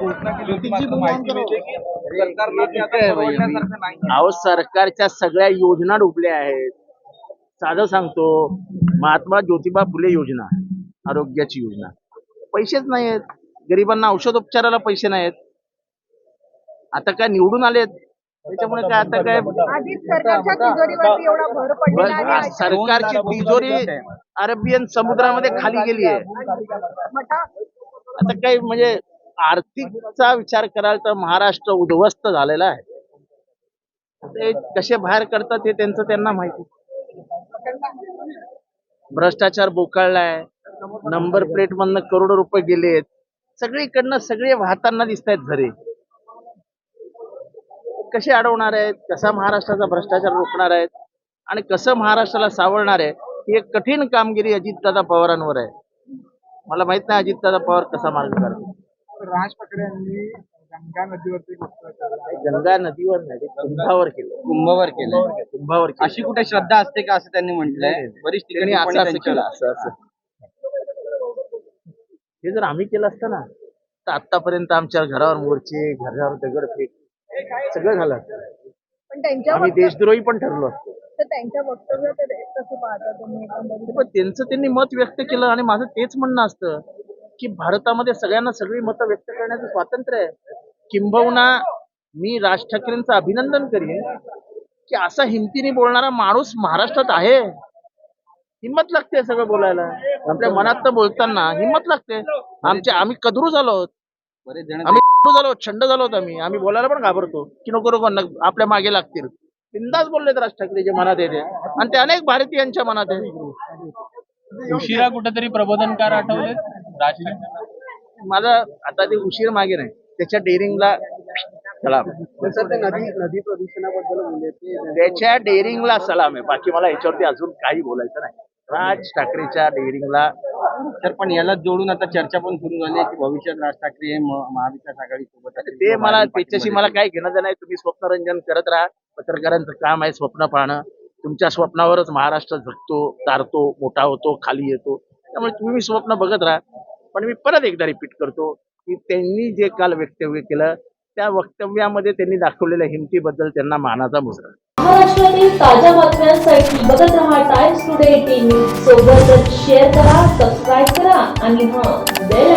घोषणा केली होती. मात्र माहिती मिळते की सरकारला ते आता परवडण्यासारखं नाही. अहो सरकारच्या सगळ्या योजना डुबल्या आहेत. साधं सांगतो महात्मा ज्योतिबा फुले योजना आरोग्याची योजना. पैसेच नाही आहेत. गरिबांना औषधोपचाराला पैसे नाहीत आता काय निवडून आलेत? त्याच्यामुळे काय आता काय? आधीच सरकारच्या तिजोरीवरती एवढा भर पडलेला आहे. आज सरकारची तिजोरी अरेबियन समुद्रामध्ये खाली गेली आहे. मठा आता काही म्हणजे आर्थिकचा विचार कराल तर महाराष्ट्र उद्ध्वस्त झालेला आहे. ते कसे बाहेर करतात हे त्यांचं त्यांना माहिती. भ्रष्टाचार बोकाळलाय. नंबर प्लेट मधनं करोडो रुपये गेलेत. सगळीकडनं सगळे वाहताना दिसत आहेत झरे कसे अडवणार आहेत? कसा महाराष्ट्राचा भ्रष्टाचार रोखणार आहेत? आणि कसं महाराष्ट्राला सावरणार आहे ही एक कठीण कामगिरी अजितदादा पवारांवर आहे. मला माहीत नाही अजितदादा पवार कसा मार्ग काढतो राज ठाकरे यांनी गंगा नदीवरती गंगा नदीवर नाही कुंभावर केलं. कुंभवर केलं. कुंभावर केलं. अशी कुठे श्रद्धा असते का असं त्यांनी म्हटलंय? बरीच ठिकाणी असं पाणी असं केलं असं असं. हे जर आम्ही केलं असतं ना तर आतापर्यंत आमच्या घरावर मोर्चे घरावर दगडफेक सगळं झालं असतं. पण त्यांच्या आम्ही वक्तव्य- देशद्रोही पण ठरलो असतो. तर त्यांच्या वक्तव्य कसं पाहता तुम्ही. एकंदरीत? पण त्यांचं त्यांनी मत व्यक्त केलं आणि माझं तेच म्हणणं असतं. की भारतामध्ये सगळ्यांना सगळी मतं व्यक्त करण्याचं स्वातंत्र्य आहे. किंबहुना मी राज ठाकरेंचं अभिनंदन करीन की असा हिमतीने बोलणारा माणूस महाराष्ट्रात आहे. हिंमत लागते सगळं बोलायला. आपल्या मनात तर बोलताना हिंमत लागते. आमच्या आम्ही कदरू झालो आहोत. बरेच जण आम्ही कदरू झालो छंड झालो आम्ही. आम्ही बोलायला पण घाबरतो. की नको नको न- आपल्या मागे लागतील. बिंदास बोललेत राज ठाकरे जे मनात येते आणि ते अनेक भारतीयांच्या मनात आहे. उशिरा कुठेतरी प्रबोधनकार आठवले राज मला आता ते उशीर मागे नाही. त्याच्या डेअरिंगला सलाम. सर ते नदी नदी प्रदूषणाबद्दल बोलले ते. त्याच्या डेअरिंगला सलाम आहे. बाकी मला याच्यावरती अजून काही बोलायचं नाही. राज ठाकरेच्या डेअरिंगला तर पण याला जोडून आता चर्चा पण सुरू झाली की भविष्यात राज ठाकरे म- महाविकास आघाडी सोबत ते मला त्याच्याशी मला काय घेणं देणं आहे तुम्ही स्वप्नरंजन करत राहा. पत्रकारांचं काम आहे स्वप्न पाहणं. तुमच्या स्वप्नावरच महाराष्ट्र झटतो तारतो मोठा होतो खाली येतो. त्यामुळे तुम्ही स्वप्न बघत राहा. पण मी परत एकदा रिपीट करतो की त्यांनी जे काल वक्तव्य केलं त्या वक्तव्यामध्ये त्यांनी दाखवलेल्या हिमतीबद्दल त्यांना मानाचा मुजरा महाराष्ट्रातील ताज्या बातम्यांसाठी बघत रहा टाइम्स टुडे टीव्ही सोबतच शेअर करा सबस्क्राईब करा आणि हा बेल